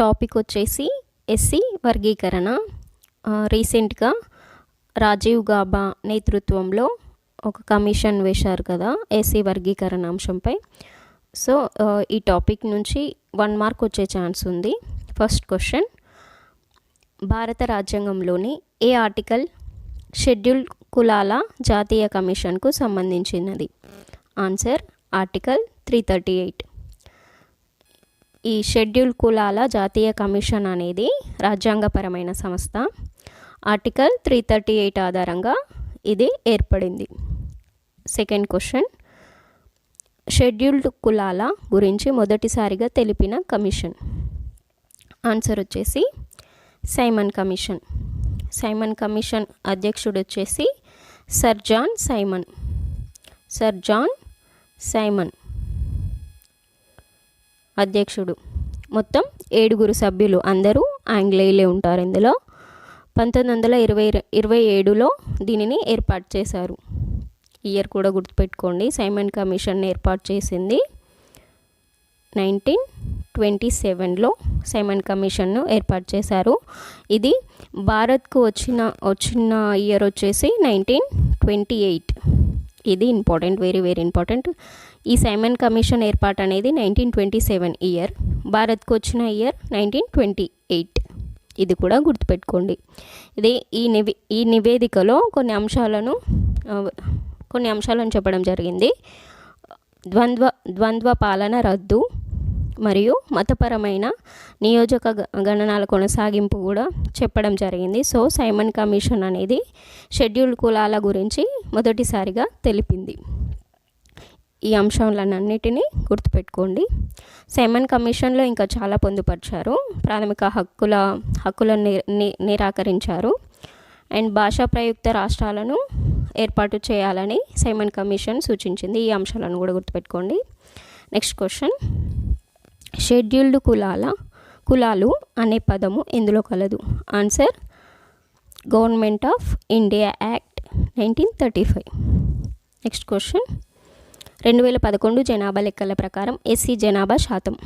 Topic వచ్చేసి SC వర్గీకరణ. రీసెంట్గా రాజీవ్ గాబా నేతృత్వంలో ఒక కమిషన్ వేశారు కదా ఎస్సీ వర్గీకరణ అంశంపై. సో ఈ టాపిక్ నుంచి వన్ మార్క్ వచ్చే ఛాన్స్ ఉంది. First question. భారత రాజ్యాంగంలోని ఏ ఆర్టికల్ షెడ్యూల్ కులాల జాతీయ కమిషన్కు సంబంధించినది? Answer article three thirty eight. ఈ షెడ్యూల్ కులాల జాతీయ కమిషన్ అనేది రాజ్యాంగపరమైన సంస్థ. ఆర్టికల్ త్రీ థర్టీ ఎయిట్ ఆధారంగా ఇది ఏర్పడింది. Second question. షెడ్యూల్డ్ కులాల గురించి మొదటిసారిగా తెలిపిన కమిషన్. ఆన్సర్ వచ్చేసి సైమన్ కమిషన్. సైమన్ కమిషన్ అధ్యక్షుడు వచ్చేసి sir John Simon. Sir John Simon. అధ్యక్షుడు. మొత్తం ఏడుగురు సభ్యులు అందరూ ఆంగ్లేయులే ఉంటారు ఇందులో. పంతొమ్మిది వందల ఇరవై ఇరవై ఏడులో దీనిని ఏర్పాటు చేశారు. ఇయర్ కూడా గుర్తుపెట్టుకోండి సైమన్ కమిషన్ ఏర్పాటు చేసింది నైన్టీన్ ట్వంటీ సెవెన్లో సైమన్ కమిషన్ను ఏర్పాటు చేశారు. ఇది భారత్కు వచ్చిన వచ్చిన ఇయర్ వచ్చేసి నైన్టీన్ ట్వంటీ ఎయిట్. ఇది ఇంపార్టెంట్ వెరీ వెరీ ఇంపార్టెంట్. ఈ సైమన్ కమిషన్ ఏర్పాటు అనేది నైన్టీన్ ట్వంటీ సెవెన్ ఇయర్ భారత్కు వచ్చిన ఇయర్ నైన్టీన్ ట్వంటీ ఎయిట్. ఇది కూడా గుర్తుపెట్టుకోండి. ఇది ఈ నివే ఈ నివేదికలో కొన్ని అంశాలను కొన్ని అంశాలను చెప్పడం జరిగింది. ద్వంద్వ ద్వంద్వ పాలన రద్దు మరియు మతపరమైన నియోజక గణనాల కొనసాగింపు కూడా చెప్పడం జరిగింది. సో సైమన్ కమిషన్ అనేది షెడ్యూల్ కులాల గురించి మొదటిసారిగా తెలిపింది. ఈ అంశాలన్నిటినీ గుర్తుపెట్టుకోండి. సైమన్ కమిషన్లో ఇంకా చాలా పొందుపరిచారు. ప్రాథమిక హక్కుల హక్కులను నిరాకరించారు. అండ్ భాషా ప్రయుక్త రాష్ట్రాలను ఏర్పాటు చేయాలని సైమన్ కమిషన్ సూచించింది. ఈ అంశాలను కూడా గుర్తుపెట్టుకోండి. Next question. షెడ్యూల్డ్ కులాల కులాలు అనే పదము ఎందులో కలదు? Answer government of India act nineteen thirty five. Next question. రెండు వేల పదకొండు జనాభా లెక్కల ప్రకారం ఎస్సీ జనాభా శాతం.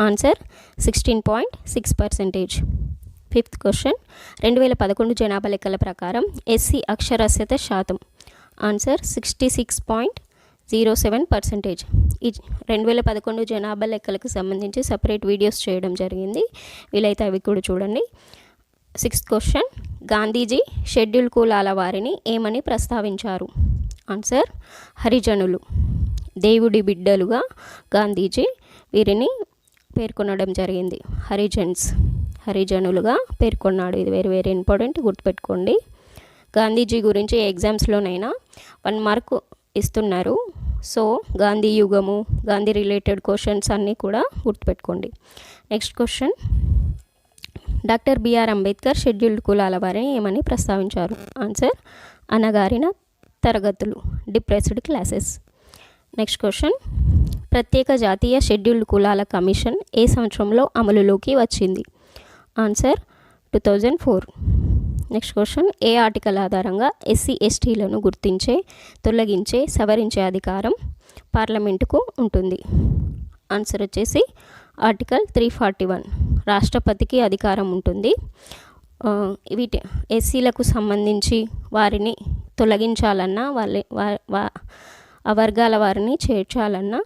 Answer sixteen point six percentage. Fifth question. రెండు వేల పదకొండు జనాభా లెక్కల ప్రకారం ఎస్సీ అక్షరాస్యత శాతం. Answer sixty six point zero seven percentage. ఈ రెండు వేల పదకొండు జనాభా లెక్కలకు సంబంధించి సపరేట్ వీడియోస్ చేయడం జరిగింది. వీలైతే అవి కూడా చూడండి. Sixth question. గాంధీజీ షెడ్యూల్ కులాల వారిని ఏమని ప్రస్తావించారు? ఆన్సర్ హరిజనులు. దేవుడి బిడ్డలుగా గాంధీజీ వీరిని పేర్కొనడం జరిగింది. హరిజన్స్ హరిజనులుగా పేర్కొన్నాడు. ఇది వెరీ వెరీ ఇంపార్టెంట్ గుర్తుపెట్టుకోండి. గాంధీజీ గురించి ఎగ్జామ్స్లోనైనా వన్ మార్క్ ఇస్తున్నారు. సో గాంధీ యుగము గాంధీ రిలేటెడ్ క్వశ్చన్స్ అన్నీ కూడా గుర్తుపెట్టుకోండి. Next question. Doctor B R Ambedkar scheduled కులాల వారిని ఏమని ప్రస్తావించారు? ఆన్సర్ అనగారిన తరగతులు డిప్రెస్డ్ క్లాసెస్. నెక్స్ట్ క్వశ్చన్ ప్రత్యేక జాతీయ షెడ్యూల్డ్ కులాల కమిషన్ ఏ సంవత్సరంలో అమలులోకి వచ్చింది? Answer two thousand four next question ఏ ఆర్టికల్ ఆధారంగా ఎస్సీ ఎస్టీలను గుర్తించే తొలగించే సవరించే అధికారం పార్లమెంటుకు ఉంటుంది? ఆన్సర్ వచ్చేసి ఆర్టికల్ త్రీ ఫార్టీ వన్ రాష్ట్రపతికి అధికారం ఉంటుంది. వీటి ఎస్సీలకు సంబంధించి వారిని తొలగించాలన్నా వాళ్ళ వా వర్గాల వారిని చేర్చాలన్న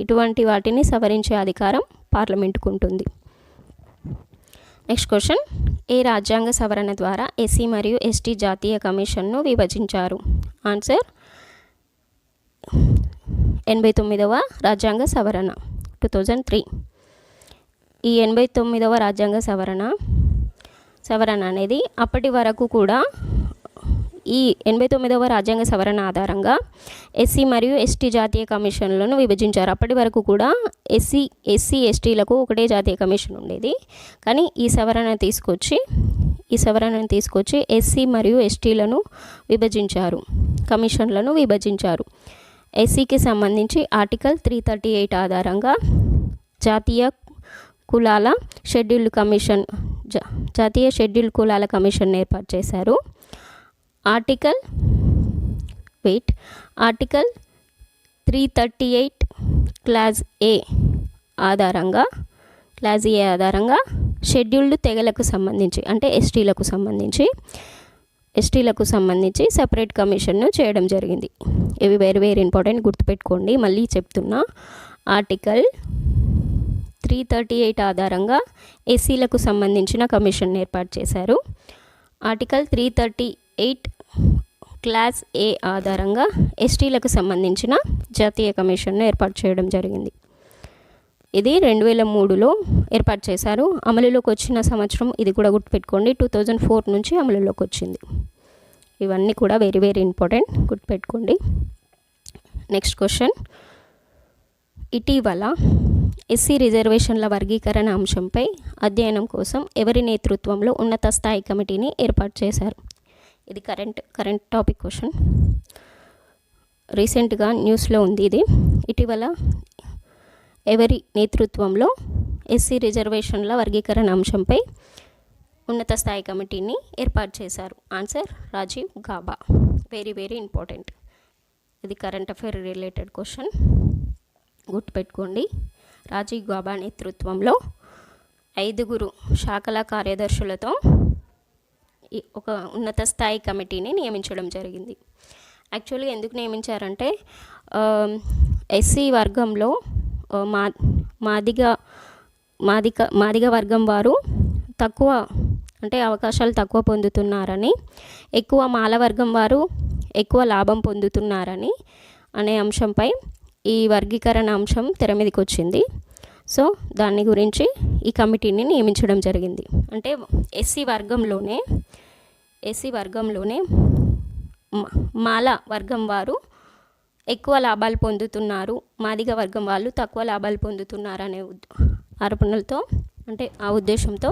ఇటువంటి వాటిని సవరించే అధికారం పార్లమెంటుకు ఉంటుంది నెక్స్ట్ క్వశ్చన్. ఏ రాజ్యాంగ సవరణ ద్వారా ఎస్సీ మరియు ఎస్టీ జాతీయ కమిషన్ను విభజించారు? ఆన్సర్ ఎనభై తొమ్మిదవ రాజ్యాంగ సవరణ టూ థౌజండ్ త్రీ. ఈ ఎనభై తొమ్మిదవ రాజ్యాంగ సవరణ సవరణ అనేది అప్పటి వరకు కూడా ఈ ఎనభై తొమ్మిదవ రాజ్యాంగ సవరణ ఆధారంగా ఎస్సీ మరియు ఎస్టీ జాతీయ కమిషన్లను విభజించారు. అప్పటి వరకు కూడా ఎస్సీ ఎస్సీ ఎస్టీలకు ఒకటే జాతీయ కమిషన్ ఉండేది. కానీ ఈ సవరణ తీసుకొచ్చి ఈ సవరణను తీసుకొచ్చి ఎస్సీ మరియు ఎస్టీలను విభజించారు. కమిషన్లను విభజించారు. ఎస్సీకి సంబంధించి ఆర్టికల్ త్రీ థర్టీ ఎయిట్ ఆధారంగా జాతీయ కులాల షెడ్యూల్డ్ కమిషన్ జాతీయ షెడ్యూల్డ్ కులాల కమిషన్ ఏర్పాటు చేశారు. Article eight article three thirty eight clause A ఆధారంగా క్లాజ్ ఏ ఆధారంగా షెడ్యూల్డ్ తెగలకు సంబంధించి అంటే ఎస్టీలకు సంబంధించి ఎస్టీలకు సంబంధించి సపరేట్ కమిషన్ను చేయడం జరిగింది. ఇవి వెరీ వెరీ ఇంపార్టెంట్ గుర్తుపెట్టుకోండి. మళ్ళీ చెప్తున్నా ఆర్టికల్ త్రీ థర్టీ ఎయిట్ ఆధారంగా ఎస్సీలకు సంబంధించిన కమిషన్ ఏర్పాటు చేశారు. Article three thirty eight clause A ఆధారంగా ఎస్టీలకు సంబంధించిన జాతీయ కమిషన్ను ఏర్పాటు చేయడం జరిగింది. ఇది రెండు వేల మూడులో ఏర్పాటు చేశారు. అమలులోకి వచ్చిన సంవత్సరం ఇది కూడా గుర్తుపెట్టుకోండి. టూ థౌజండ్ ఫోర్ నుంచి అమలులోకి వచ్చింది. ఇవన్నీ కూడా వెరీ వెరీ ఇంపార్టెంట్ గుర్తుపెట్టుకోండి. Next question. ఇటీవల ఎస్సీ రిజర్వేషన్ల వర్గీకరణ అంశంపై అధ్యయనం కోసం ఎవరి నేతృత్వంలో ఉన్నత స్థాయి కమిటీని ఏర్పాటు చేశారు? ఇది కరెంట్ కరెంట్ టాపిక్ క్వశ్చన్ రీసెంట్గా న్యూస్లో ఉంది ఇది. ఇటీవల ఎవరి నేతృత్వంలో ఎస్సీ రిజర్వేషన్ల వర్గీకరణ అంశంపై ఉన్నత స్థాయి కమిటీని ఏర్పాటు చేశారు. Answer Rajiv Gaba. Very very important ఇది కరెంట్ అఫైర్ రిలేటెడ్ క్వశ్చన్ గుర్తుపెట్టుకోండి రాజీవ్ గాబా నేతృత్వంలో ఐదుగురు శాఖల కార్యదర్శులతో ఒక ఉన్నత స్థాయి కమిటీని నియమించడం జరిగింది. యాక్చువల్గా ఎందుకు నియమించారంటే ఎస్సీ వర్గంలో మా మాదిగ మాదిక మాదిగ వర్గం వారు తక్కువ అంటే అవకాశాలు తక్కువ పొందుతున్నారని ఎక్కువ మాల వర్గం వారు ఎక్కువ లాభం పొందుతున్నారని అనే అంశంపై ఈ వర్గీకరణ అంశం తెర మీదకి వచ్చింది. సో దాని గురించి ఈ కమిటీని నియమించడం జరిగింది. అంటే ఎస్సీ వర్గంలోనే ఎస్సీ వర్గంలోనే మాల వర్గం వారు ఎక్కువ లాభాలు పొందుతున్నారు మాదిగ వర్గం వాళ్ళు తక్కువ లాభాలు పొందుతున్నారు అనే ఆరోపణలతో అంటే ఆ ఉద్దేశంతో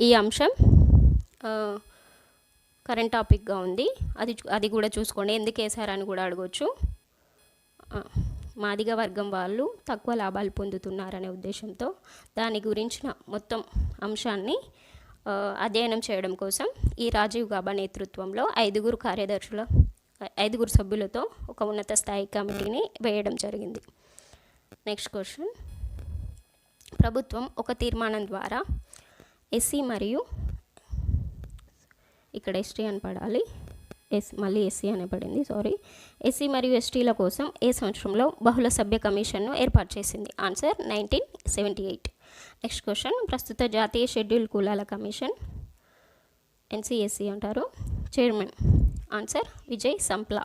ఈ అంశం కరెంట్ టాపిక్గా ఉంది. అది అది కూడా చూసుకోండి. ఎందుకు వేసారని కూడా అడగవచ్చు మాదిగ వర్గం వాళ్ళు తక్కువ లాభాలు పొందుతున్నారనే ఉద్దేశంతో దాని గురించిన మొత్తం అంశాన్ని అధ్యయనం చేయడం కోసం ఈ రాజీవ్ గాబా నేతృత్వంలో ఐదుగురు కార్యదర్శుల ఐదుగురు సభ్యులతో ఒక ఉన్నత స్థాయి కమిటీని వేయడం జరిగింది. నెక్స్ట్ క్వశ్చన్ ప్రభుత్వం ఒక తీర్మానం ద్వారా ఎస్సీ మరియు ఇక్కడ ఎస్టీ అని పడాలి. ఎస్ మళ్ళీ ఎస్సీ అని పడింది సారీ ఎస్సీ మరియు ఎస్టీల కోసం ఏ సంవత్సరంలో బహుళ సభ్య కమిషన్ను ఏర్పాటు చేసింది? Answer nineteen seventy eight next question ప్రస్తుత జాతీయ షెడ్యూల్ కులాల కమిషన్. ఎన్సిఎస్సి అంటారు. Chairman answer Vijay Sampla.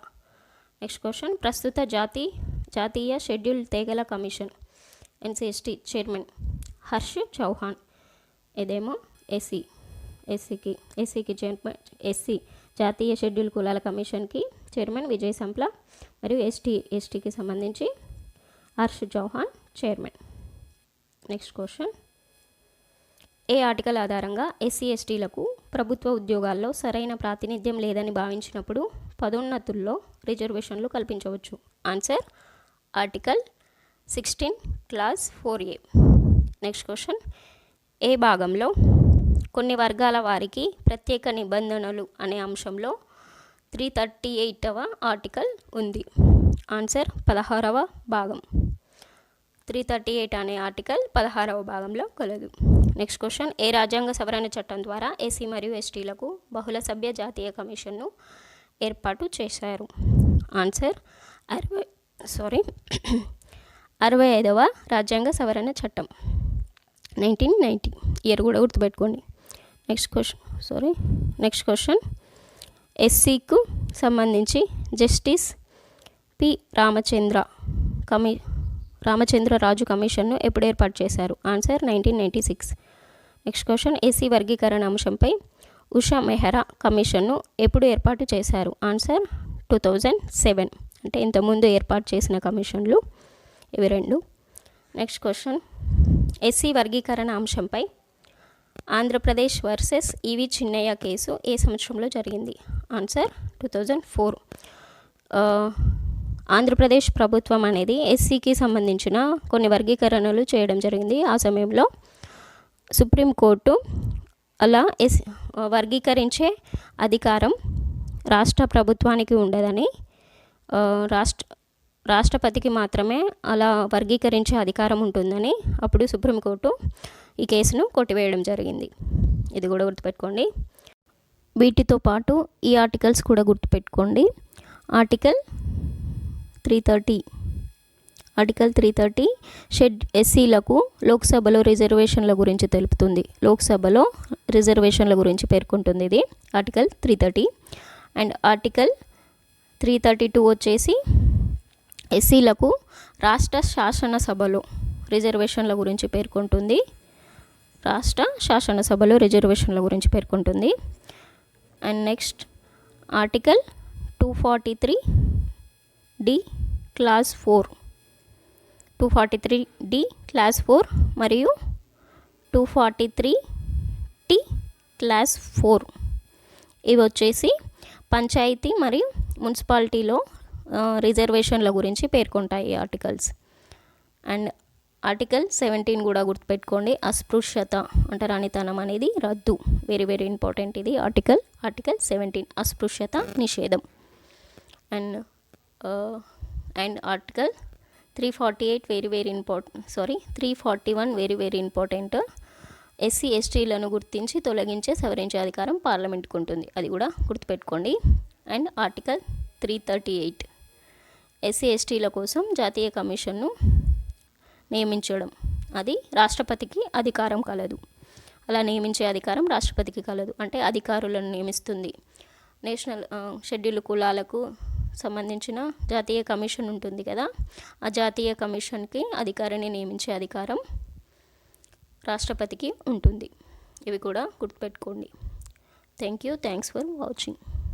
Next question ప్రస్తుత జాతి జాతీయ షెడ్యూల్ తెగల commission. NCST chairman Harsh Chauhan. ఇదేమో ఎస్సీ ఎస్సీకి ఎస్సీకి చైర్మన్ ఎస్సీ జాతీయ షెడ్యూల్ కులాల కమిషన్కి చైర్మన్ విజయ్ సంప్లా మరియు ఎస్టీ ఎస్టీకి సంబంధించి Harsh Chauhan chairman. Next question. ఏ ఆర్టికల్ ఆధారంగా ఎస్సీ ఎస్టీలకు ప్రభుత్వ ఉద్యోగాల్లో సరైన ప్రాతినిధ్యం లేదని భావించినప్పుడు పదోన్నతుల్లో రిజర్వేషన్లు కల్పించవచ్చు? Answer article sixteen clause four A. Next question. ఏ భాగంలో కొన్ని వర్గాల వారికి ప్రత్యేక నిబంధనలు అనే అంశంలో త్రీ థర్టీ ఎయిటవ ఆర్టికల్ ఉంది. ఆన్సర్ పదహారవ భాగం. త్రీ థర్టీ ఎయిట్ అనే ఆర్టికల్ పదహారవ భాగంలో కలదు. Next question. ఏ రాజ్యాంగ సవరణ చట్టం ద్వారా ఏసీ మరియు ఎస్టీలకు బహుళ సభ్య జాతీయ కమిషన్ను ఏర్పాటు చేశారు? ఆన్సర్ అరవై సారీ అరవై ఐదవ రాజ్యాంగ సవరణ చట్టం. నైన్టీన్ నైంటీ ఇయర్ కూడా గుర్తుపెట్టుకోండి. Next question sorry next question ఎస్సీకు సంబంధించి జస్టిస్ పి. రామచంద్ర కమి రామచంద్ర రాజు కమిషన్ను ఎప్పుడు ఏర్పాటు చేశారు? Answer nineteen ninety six next question SC వర్గీకరణ అంశంపై ఉషా మెహ్రా కమిషన్ను ఎప్పుడు ఏర్పాటు చేశారు? ఆన్సర్ టూ థౌజండ్ సెవెన్ అంటే ఇంతకుముందు ఏర్పాటు చేసిన కమిషన్లు ఇవి రెండు. నెక్స్ట్ క్వశ్చన్ ఎస్సీ వర్గీకరణ అంశంపై Andhra Pradesh versus E V Chinnaiah case ఏ సంవత్సరంలో జరిగింది? Answer two thousand four. Andhra Pradesh ప్రభుత్వం అనేది ఎస్సీకి సంబంధించిన కొన్ని వర్గీకరణలు చేయడం జరిగింది. ఆ సమయంలో సుప్రీంకోర్టు అలా ఎస్ వర్గీకరించే అధికారం రాష్ట్ర ప్రభుత్వానికి ఉండదని రాష్ట్ర రాష్ట్రపతికి మాత్రమే అలా వర్గీకరించే అధికారం ఉంటుందని అప్పుడు సుప్రీంకోర్టు ఈ కేసును కొట్టివేయడం జరిగింది. ఇది కూడా గుర్తుపెట్టుకోండి. వీటితో పాటు ఈ ఆర్టికల్స్ కూడా గుర్తుపెట్టుకోండి. Article three thirty article three thirty shed ఎస్సీలకు లోక్సభలో రిజర్వేషన్ల గురించి తెలుపుతుంది. లోక్సభలో రిజర్వేషన్ల గురించి పేర్కొంటుంది ఇది. Article three thirty and article three thirty two వచ్చేసి ఎస్సీలకు రాష్ట్ర శాసనసభలో రిజర్వేషన్ల గురించి పేర్కొంటుంది. రాష్ట్ర శాసనసభలో రిజర్వేషన్ల గురించి పేర్కొంటుంది. And next article two forty three D clause four two forty three D clause four మరియు two forty three T clause four ఇవి వచ్చేసి పంచాయతీ మరియు మున్సిపాలిటీలో రిజర్వేషన్ల గురించి పేర్కొంటాయి ఆర్టికల్స్ అండ్ ఆర్టికల్ సెవెంటీన్ కూడా గుర్తుపెట్టుకోండి. అస్పృశ్యత అంటరానితనం అనేది రద్దు. వెరీ వెరీ ఇంపార్టెంట్ ఇది. ఆర్టికల్ ఆర్టికల్ సెవెంటీన్ అస్పృశ్యత నిషేధం. And and article three forty eight very very important sorry three forty one very very important SC ఎస్టీలను గుర్తించి తొలగించే సవరించే అధికారం పార్లమెంట్కు ఉంటుంది. అది కూడా గుర్తుపెట్టుకోండి. And article three thirty eight SC ఎస్టీల కోసం జాతీయ కమిషన్ను నియమించడం. అది రాష్ట్రపతికి అధికారం కలదు. అలా నియమించే అధికారం రాష్ట్రపతికి కలదు. అంటే అధికారులను నియమిస్తుంది. నేషనల్ షెడ్యూల్ కులాలకు సంబంధించిన జాతీయ కమిషన్ ఉంటుంది కదా. ఆ జాతీయ కమిషన్కి అధికారిని నియమించే అధికారం రాష్ట్రపతికి ఉంటుంది. ఇవి కూడా గుర్తుపెట్టుకోండి. Thank you thanks for watching